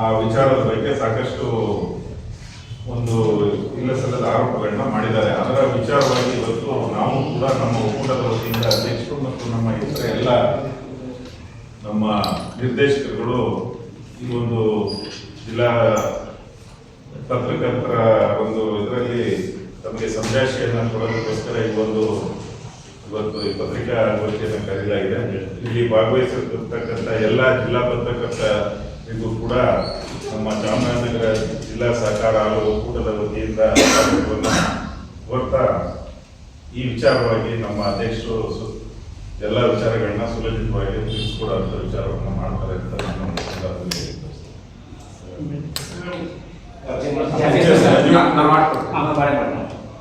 ಆ ವಿಚಾರದ ಬಗ್ಗೆ ಸಾಕಷ್ಟು ಒಂದು ಇಲ್ಲ ಸಲ್ಲದ ಆರೋಪಗಳನ್ನ ಮಾಡಿದ್ದಾರೆ. ಅದರ ವಿಚಾರವಾಗಿ ಇವತ್ತು ನಾವು ಕೂಡ ನಮ್ಮ ಒಕ್ಕೂಟದ ವತಿಯಿಂದ ಅಧ್ಯಕ್ಷರು ಮತ್ತು ನಮ್ಮ ಇತರ ಎಲ್ಲ ನಮ್ಮ ನಿರ್ದೇಶಕರುಗಳು ಈ ಒಂದು ಜಿಲ್ಲಾ ಪತ್ರಕರ್ತರ ಒಂದು ಇದರಲ್ಲಿ ತಮಗೆ ಸಂದೇಶವನ್ನು ಕೊಡೋದಕ್ಕೋಸ್ಕರ ಈ ಒಂದು ಇವತ್ತು ಈ ಪತ್ರಿಕಾಗೋಷ್ಠಿಯನ್ನು ಕರೆಯಲಾಗಿದೆ. ಇಲ್ಲಿ ಭಾಗವಹಿಸಿರ್ತಕ್ಕಂಥ ಎಲ್ಲ ಜಿಲ್ಲಾ ಪತ್ರಕರ್ತರಿಗೂ ಕೂಡ ನಮ್ಮ ಚಾಮರಾಜನಗರ ಜಿಲ್ಲಾ ಸಹಕಾರ ಹಾಲು ಒಕ್ಕೂಟದ ವತಿಯಿಂದ ಹೊರತಾ ಈ ವಿಚಾರವಾಗಿ ನಮ್ಮ ಅಧ್ಯಕ್ಷರು ಎಲ್ಲ ವಿಚಾರಗಳನ್ನ ಸುಲಲಿತವಾಗಿ ತಿಳಿಸ್ಕೊಡುವಂಥ ವಿಚಾರವನ್ನು ಮಾಡ್ತಾರೆ ಅಂತ ನಾನು.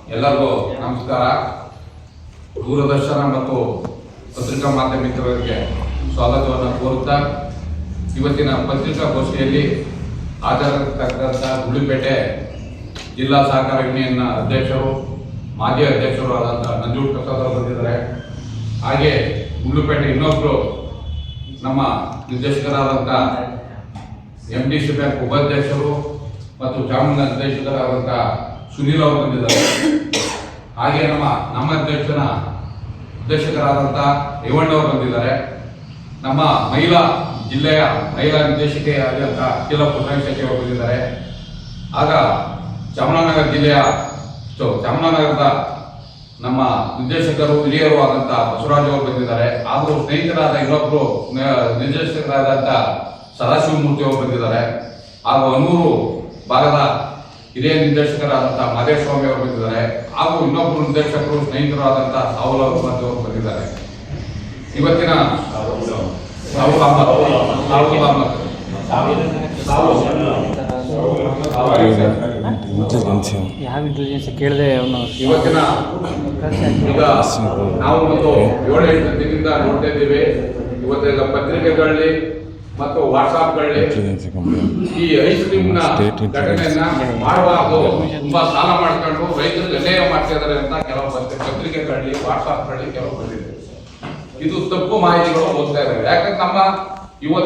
ಎಲ್ಲರಿಗೂ ನಮಸ್ಕಾರ. ದೂರದರ್ಶನ ಮತ್ತು ಪತ್ರಿಕಾ ಮಾಧ್ಯಮ ಮಿತ್ರರಿಗೆ ಸ್ವಾಗತವನ್ನು ಕೋರುತ್ತಾ ಇವತ್ತಿನ ಪತ್ರಿಕಾಗೋಷ್ಠಿಯಲ್ಲಿ ಹಾಜರಾಗತಕ್ಕಂಥ ಗುಳಿಪೇಟೆ ಜಿಲ್ಲಾ ಸಹಕಾರ ಯೂನಿಯನ್ನ ಅಧ್ಯಕ್ಷರು, ಮಾಜಿ ಅಧ್ಯಕ್ಷರು ಆದಂಥ ನಂಜೂರ್ ಪ್ರಸಾದ್ ಅವರು ಬಂದಿದ್ದಾರೆ. ಹಾಗೆ ಗುಂಡ್ಲುಪೇಟೆ ಇನ್ನೊಬ್ಬರು ನಮ್ಮ ನಿರ್ದೇಶಕರಾದಂಥ ಎಂ ಡಿ ಸಿ ಬ್ಯಾಂಕ್ ಉಪಾಧ್ಯಕ್ಷರು ಮತ್ತು ಜಾಮೀನು ನಿರ್ದೇಶಕರಾದಂಥ ಸುನೀಲ್ ಅವರು ಬಂದಿದ್ದಾರೆ. ಹಾಗೆ ನಮ್ಮ ನಮ್ಮ ಅಧ್ಯಕ್ಷನ ನಿರ್ದೇಶಕರಾದಂಥ ರೇವಣ್ಣ ಅವರು ಬಂದಿದ್ದಾರೆ. ನಮ್ಮ ಮಹಿಳಾ ಜಿಲ್ಲೆಯ ಮಹಿಳಾ ನಿರ್ದೇಶಕಿಯಾದಂಥ ಅಖಿಲ ಪುಟ್ರಾಣಿ ಸಚಿವರು ಬಂದಿದ್ದಾರೆ ಆಗ ಚಾಮರಾಜನಗರ ಜಿಲ್ಲೆಯ ಚಾಮರಾಜನಗರದ ನಮ್ಮ ನಿರ್ದೇಶಕರು, ಹಿರಿಯರು ಆದಂಥ ಬಸವರಾಜ್ ಅವರು ಬಂದಿದ್ದಾರೆ. ಆದರೂ ಸ್ನೇಹಿತರಾದ ಇನ್ನೊಬ್ಬರು ನಿರ್ದೇಶಕರಾದಂಥ ಸದಾಶಿವಮೂರ್ತಿ ಅವರು ಬಂದಿದ್ದಾರೆ. ಹಾಗೂ ಹನ್ನೂರು ಭಾಗದ ಹಿರಿಯ ನಿರ್ದೇಶಕರಾದಂಥ ಸ್ವಾಮಿ ಅವರು ಬಂದಿದ್ದಾರೆ. ಹಾಗೂ ಇನ್ನೊಬ್ಬರು ನಿರ್ದೇಶಕರು ಸ್ನೇಹಿತರಾದಂಥ ಸಾವುಲ ಅವರು ಬಂದಿದ್ದಾರೆ. ಇವತ್ತಿನ ಸಾಹುಲ್ ಅಹಮದ್ ಸಾಹುಲ್ ಅಹಮದ್ ಇಂಟೆಲಿಜೆನ್ಸಿ ಯಾವ ಇಂಟೆಲಿಜೆನ್ಸ್ ಕೇಳಿದೆ ಅವನು ಇವತ್ತಿನ ಈಗ ನಾವು ಒಂದು ಏಳು ಎಂಟು ದಿನದಿಂದ ನೋಡ್ತಾ ಇದ್ದೀವಿ. ಇವತ್ತೆಲ್ಲ ಪತ್ರಿಕೆಗಳಲ್ಲಿ ಮತ್ತು ವಾಟ್ಸಾಪ್ಗಳಲ್ಲಿ ಈ ಐಸ್ ಕ್ರೀಮ್ನ State ಘಟನೆಯನ್ನ ಮಾಡಬಾರ್ದು ತುಂಬಾ ಸಾಲ ಮಾಡ್ಕೊಂಡು ರೈತರಿಗೆ ಅನ್ಯಾಯ ಮಾಡ್ತಾ ಇದ್ದಾರೆ ಅಂತ ಕೆಲವು ಪತ್ರಿ- ಪತ್ರಿಕೆಗಳಲ್ಲಿ ವಾಟ್ಸಾಪ್ಗಳಲ್ಲಿ ಕೆಲವು ಬಂದಿದೆ. ಇದು ತಪ್ಪು ಮಾಹಿತಿಗಳು ಹೋಗ್ತಾ ಇದಾವೆ ಯಾಕಂದ್ರೆ ನಮ್ಮ ಇವತ್ತು